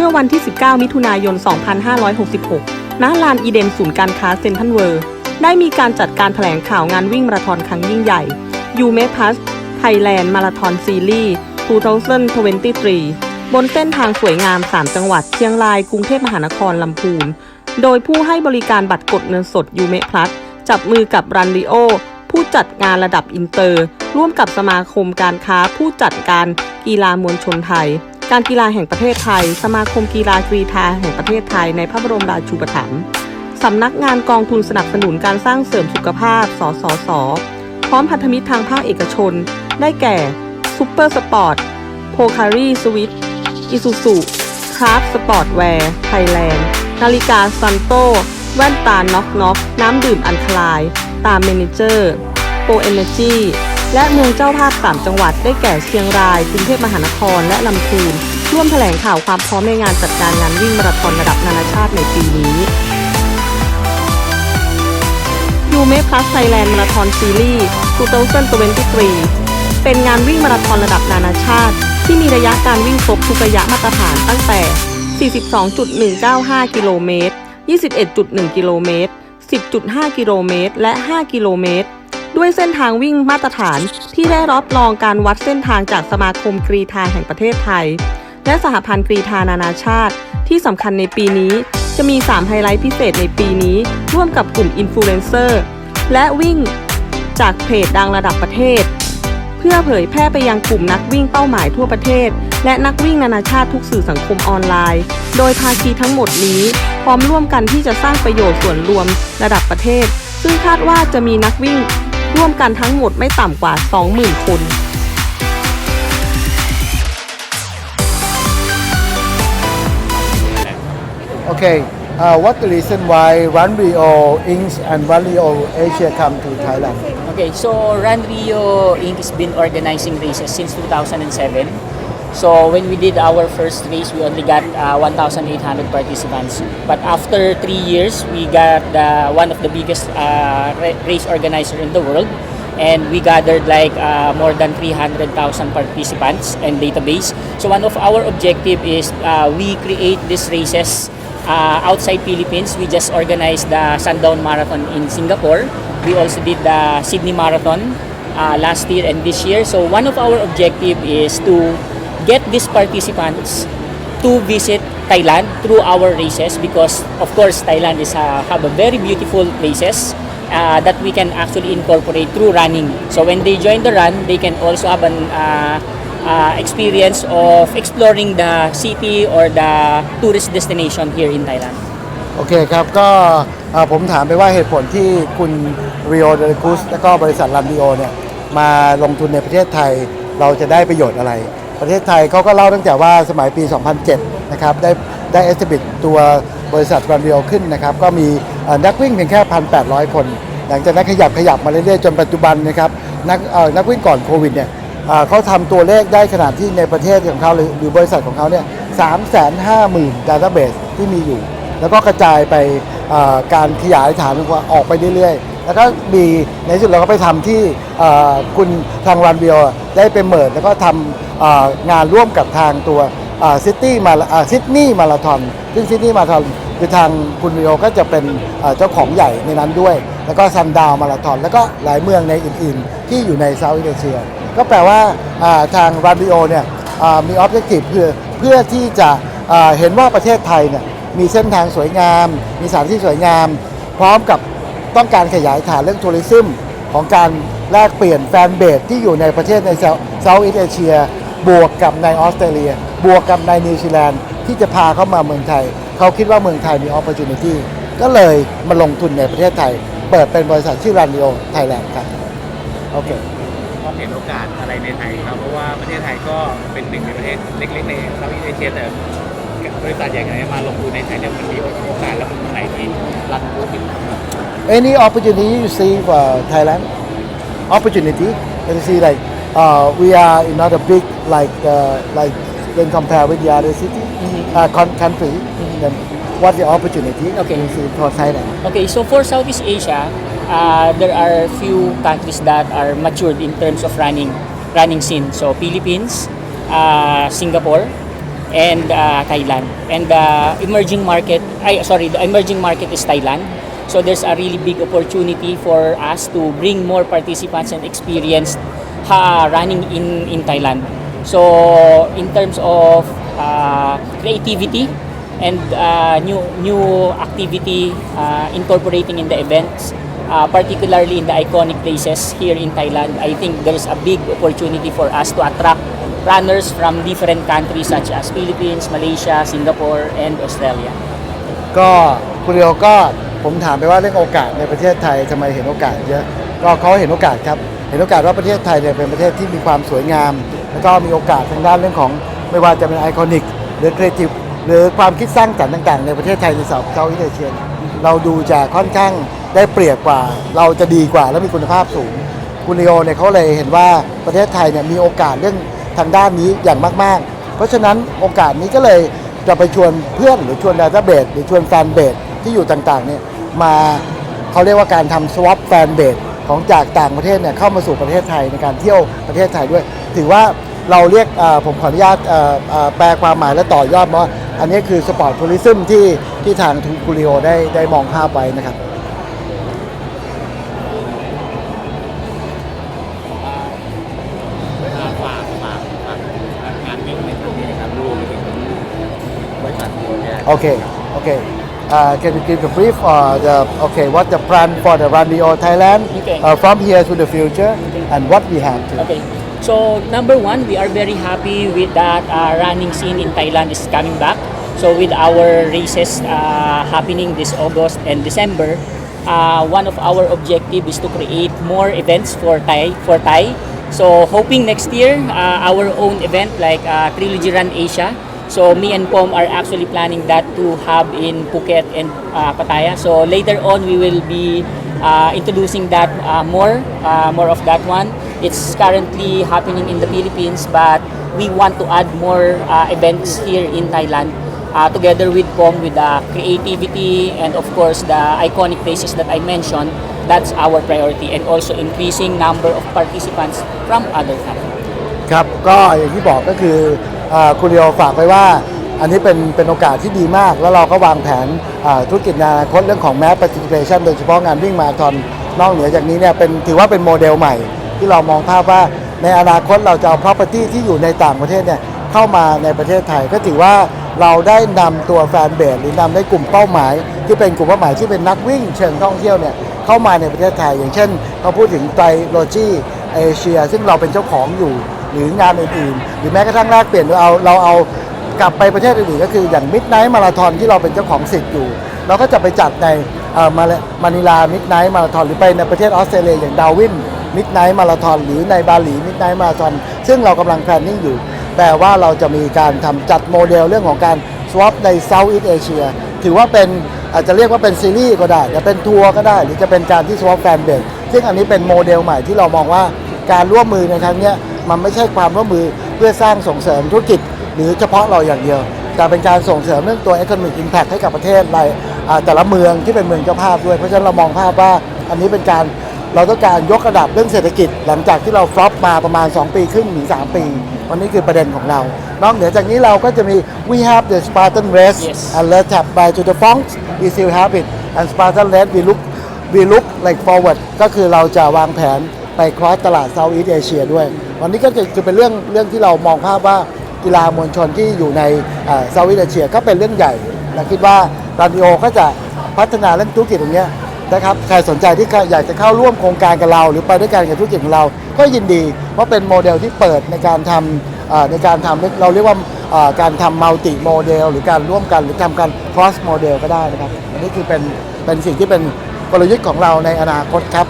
มื่อวันที่ 19 มิถุนายน 2566 ณ ลานอีเดนศูนย์การค้าเซ็นทรัลเวิร์ได้มีการจัดการแถลงข่าวงานวิ่งมาราธอนครั้งยิ่งใหญ่ยูเมพัสไทยแลนด์มาราธอนซีรีส์2023 บนเส้นทางสวยงาม 3 จังหวัด เชียงราย กรุงเทพมหานคร ลำพูน โดยผู้ให้บริการบัตรกดเงินสดยูเมพลัสจับมือกับรันริโอ ผู้จัดงานระดับอินเตอร์ ร่วมกับสมาคมการค้าผู้จัดการกีฬามวลชนไทย การกีฬาแห่งประเทศไทย สมาคมกีฬากรีฑาแห่งประเทศไทยในพระบรมราชูปถัมภ์สำนักงานกองทุนสนับสนุนการสร้างเสริมสุขภาพ สสส พร้อมพันธมิตรทางภาคเอกชน ได้แก่ซูเปอร์สปอร์ตโพคารีสวิตอิซูซุคราฟสปอร์ตแวร์ไทยแลนด์ นาฬิกาซันโต แว่นตาน็อกน็อกน้ำดื่มอันคลาย ตามเมนเจอร์โปเอเนจี และเมืองเจ้าภาพ3จังหวัดได้แก่เชียงราย กรุงเทพมหานคร และลำพูน ร่วมแถลงข่าวความพร้อมในงานจัดการงานวิ่งมาราธอนระดับนานาชาติในปีนี้ยูเมพลัสไทยแลนด์มาราธอนซีรีส์2023 เป็นงานวิ่งมาราธอนระดับนานาชาติ ที่มีระยะการวิ่งครบทุกระยะมาตรฐานตั้งแต่ 42.195 กิโลเมตร 21.1 กิโลเมตร 10.5 กิโลเมตร และ 5 กิโลเมตร ด้วยเส้นทางวิ่งมาตรฐานที่ได้รับรองการวัดเส้นทางจากสมาคมกรีฑาแห่งประเทศไทย และสหพันธ์กรีฑานานาชาติ ที่สำคัญในปีนี้ จะมี 3 ไฮไลท์พิเศษในปีนี้ ร่วมกับกลุ่มอินฟลูเอนเซอร์และวิ่งจากเพจดังระดับประเทศ เพื่อเผยแพร่ไปยังกลุ่มนักวิ่งเป้าหมายทั่วประเทศ และนักวิ่งนานาชาติทุกสื่อสังคมออนไลน์ โดยภาคีทั้งหมดนี้ พร้อมร่วมกันที่จะสร้างประโยชน์ส่วนรวมระดับประเทศ ซึ่งคาดว่าจะมีนักวิ่ง ร่วมกันทั้งหมดไม่ต่ำกว่า 20,000 คน Okay, uh, what the reason why Run Rio Inc. and Run Rio Asia come to Thailand? Okay, so Run Rio Inc. has been organizing races since 2007. So when we did our first race, we only got uh, 1,800 participants. But after three years, we got uh, one of the biggest uh, ra- race organizer in the world. And we gathered like uh, more than 300,000 participants and database. So one of our objective is uh, we create these races uh, outside Philippines. We just organized the Sundown Marathon in Singapore. We also did the Sydney Marathon uh, last year and this year. So one of our objective is to get these participants to visit Thailand through our races because of course Thailand is uh, have a very beautiful places uh, that we can actually incorporate through running. So when they join the run, they can also have an uh, uh, experience of exploring the city or the tourist destination here in Thailand. โอเคครับก็ผมถามไปว่าเหตุผลที่คุณรีย d เดลคุสและก็บริษัทรัน r ิโอเนี่ยมาลงทุนในประเทศไทยเราจะได้ประโยชน์อะไร ประเทศไทยเขาก็เล่าตั้งแต่ว่าสมัยปี 2007 นะครับ ได้ได้เอสบิ t ตัวบริษัทรัน r ิโอขึ้นนะครับ ก็มีนักวิ่งเพียงแค่ 1,800 คน หลังจากนั้นขยับขยับมาเรื่อยๆ จนปัจจุบันนะครับนักนักวิ่งก่อนโควิดเนี่ยเขาทำตัวเลขได้ขนาดที่ในประเทศของเขาหรือหรือบริษัทของเขาเนี่ยสามแสนห้าหมื่นดัตเตอร์เบสที่มีอยู่ แล้วก็กระจายไปการขยายฐานองเขาออกไปเรื่อยๆ แล้วก็มีในสุดเราก็ไปทำที่คุณทางรันเบียวได้ไปเมิดแล้วก็ทำอ่า งานร่วมกับทางตัวซิตี้มาซิดนีย์มาราธอนซึ่งซิดนีย์มาราธอนคือทางคุณวิโอก็จะเป็นเจ้าของใหญ่ในนั้นด้วย แล้วก็ซันดาวมาราธอน แล้วก็หลายเมืองในอื่น ๆ ที่อยู่ในเซาท์อีสเอเชียก็แปลว่าทางรันดิโอเนี่ยมีออบเจกตีฟเพื่อเพื่อที่จะเห็นว่าประเทศไทยเนี่ยมีเส้นทางสวยงาม มีสถานที่สวยงาม พร้อมกับต้องการขยายฐานเรื่องทัวริซึมของการแลกเปลี่ยนแฟนเบสที่อยู่ในประเทศในเซาท์อีสเอเชีย บวกกับในออสเตรเลีย บวกกับในนิวซีแลนด์ที่จะพาเข้ามาเมืองไทย เขาคิดว่าเมืองไทยมี opportunity ก็เลยมาลงทุนในประเทศไทย เปิดเป็นบริษัทชื่อรันดิโอไทยแลนด์ครับโอเคมองเห็นโอกาสอะไรในไทยครับ เพราะว่าประเทศไทยก็เป็นหนึ่งในประเทศเล็กๆในเซาท์อีสเอเชียแต่บริษัทใหญ่ๆมาลงทุนในไทยเนี่ยมันมีโอกาสและมันไหนที่รันรู้ถึง any opportunity you see for Thailand? Opportunity? And you see like uh, we are not a big like uh, like when compared with the other city uh, con- country. Then what's the opportunity Okay. see for Thailand? Okay, so for Southeast Asia, uh, there are few countries that are matured in terms of running running scene. So Philippines, uh, Singapore, and uh, Thailand. And the emerging market, I sorry, the emerging market is Thailand. So there's a really big opportunity for us to bring more participants and experience uh, running in, in Thailand. So in terms of uh, creativity and uh, new new activity uh, incorporating in the events, uh, particularly in the iconic places here in Thailand, I think there is a big opportunity for us to attract runners from different countries such as Philippines, Malaysia, Singapore, and Australia. ก็คุณเรียวก็ผมถามไปว่าเรื่องโอกาสในประเทศไทยทำไมเห็นโอกาสเยอะก็เขาเห็นโอกาสครับ เห็นโอกาสว่าประเทศไทยเนี่ยเป็นประเทศที่มีความสวยงาม แล้วก็มีโอกาสทางด้านเรื่องของไม่ว่าจะเป็นไอคอนิกหรือครีเอทีฟหรือความคิดสร้างสรรค์ต่างๆ ในประเทศไทยในเซาท์เซาท์อีสเอเชียเราดูจะค่อนข้างได้เปรียบกว่า เราจะดีกว่าและมีคุณภาพสูง คุณลีโอเนี่ยเขาเลยเห็นว่าประเทศไทยเนี่ยมีโอกาสเรื่องทางด้านนี้อย่างมาก ๆ เพราะฉะนั้นโอกาสนี้ก็เลยจะไปชวนเพื่อนหรือชวนด a ต้าเบสหรือชวนแฟนเบสที่อยู่ต่างๆเนี่ยมาเขาเรียกว่าการทำ swap แฟนเบส ของจากต่างประเทศเนี่ยเข้ามาสู่ประเทศไทยในการเที่ยวประเทศไทยด้วย ถือว่าเราเรียกเอ่อผมขออนุญาตเอ่อเอ่อแปลความหมายและต่อยอดว่าอันนี้คือสปอร์ตทัวริซึมที่ที่ทางคุณลีโอได้ได้มองภาพไว้นะครับฝากฝากฝากงานวิ่งในครั้งนี้นะครับรวมไปถึงบริษัทโค้ชเนี่ย Okay, okay. Uh, can you give a brief uh, the okay what the plan for the Run Rio Thailand Okay. uh, from here to the future and what we have to. Okay. So number one, we are very happy with that uh, running scene in Thailand is coming back. So with our races uh, happening this August and December, uh, one of our objective is to create more events for Thai for Thai. So hoping next year uh, our own event like uh, Trilogy Run Asia. So me and Pom are actually planning that to have in Phuket and uh, Pattaya. So later on we will be uh, introducing that uh, more, uh, more of that one. It's currently happening in the Philippines, but we want to add more uh, events here in Thailand. Uh, together with POM, with the creativity and of course the iconic places that I mentioned, that's our priority and also increasing number of participants from other countries. ครับก็อย่างที่บอกก็คือเอ่อ คุณเรียวฝากไว้ว่า อันนี้เป็นเป็นโอกาสที่ดีมาก แล้วเราก็วางแผนธุรกิจในอนาคตเรื่องของ mass participation โดยเฉพาะงานวิ่งมาราธอนนอกเหนือจากนี้เนี่ยเป็นถือว่าเป็นโมเดลใหม่ ที่เรามองภาพว่าในอนาคตเราจะเอา property ที่อยู่ในต่างประเทศเนี่ยเข้ามาในประเทศไทย ก็ถือว่าเราได้นำตัวแฟนเบสหรือนำได้กลุ่มเป้าหมาย ที่เป็นกลุ่มเป้าหมายที่เป็นนักวิ่งเชิงท่องเที่ยวเนี่ยเข้ามาในประเทศไทย อย่างเช่นเขาพูดถึงไตรโลจีเอเชีย ซึ่งเราเป็นเจ้าของอยู่ หรืองานอื่นๆ หรือแม้กระทั่งแลกเปลี่ยนเราเอาเราเอากลับไปประเทศอื่นๆก็คืออย่างมิดไนท์มาราธอนที่เราเป็นเจ้าของสิทธิ์อยู่ เราก็จะไปจัดในมามานิลามิดไนท์มาราธอนหรือไปในประเทศออสเตรเลียอย่างดาวินมิดไนท์มาราธอนหรือในบาหลีมิดไนท์มาราธอนซึ่งเรากำลังแพลนนิ่งอยู่แต่ว่าเราจะมีการทำจัดโมเดลเรื่องของการ swap ใน Southeast Asia ถือว่าเป็นอาจจะเรียกว่าเป็นซีรีส์ก็ได้จะเป็นทัวร์ก็ได้ หรือจะเป็นการที่ swap แฟนเบสซึ่งอันนี้เป็นโมเดลใหม่ที่เรามองว่าการร่วมมือในครั้งนี้ มันไม่ใช่ความร่วมมือเพื่อสร้างส่งเสริมธุรกิจ หรือเฉพาะเราอย่างเดียว แต่เป็นการส่งเสริมเรื่องตัว economic impact ให้กับประเทศในอ่าแต่ละเมืองที่เป็นเมืองเจ้าภาพด้วย เพราะฉะนั้นเรามองภาพว่าอันนี้เป็นการเราต้องการยกระดับเรื่องเศรษฐกิจ หลังจากที่เราฟลอปมาประมาณ 2 ปีครึ่งถึง3ปี วันนี้คือประเด็นของเรา นอกเหนือจากนี้เราก็จะมี we have the Spartan race Yes. and let's have by to the Fonts we still have it and Spartan race we look we look like forward ก็คือเราจะวางแผน ไปค o s s ตลาด Southeast Asia ด้วย วันนี้ก็จะจะเป็นเรื่องเรื่องที่เรามองภาพว่ากีฬามวลชนที่อยู่ในเซาท์อีสเอเชียก็เป็นเรื่องใหญ่และคิดว่ารันดิโอก็จะพัฒนาเรื่องธุรกิจตรงเนี้ยนะครับใครสนใจที่อยากจะเข้าร่วมโครงการกับเรา หรือไปด้วยกันกับธุรกิจของเรา ก็ยินดีเพราะเป็นโมเดลที่เปิดในการทำในการทำเราเรียกว่าการทำมัลติโมเดลหรือการร่วมกันหรือทำการ cross โมเดลก็ได้นะครับอันนี้คือเป็นเป็นสิ่งที่เป็นกลยุทธ์ของเราในอนาคตครับ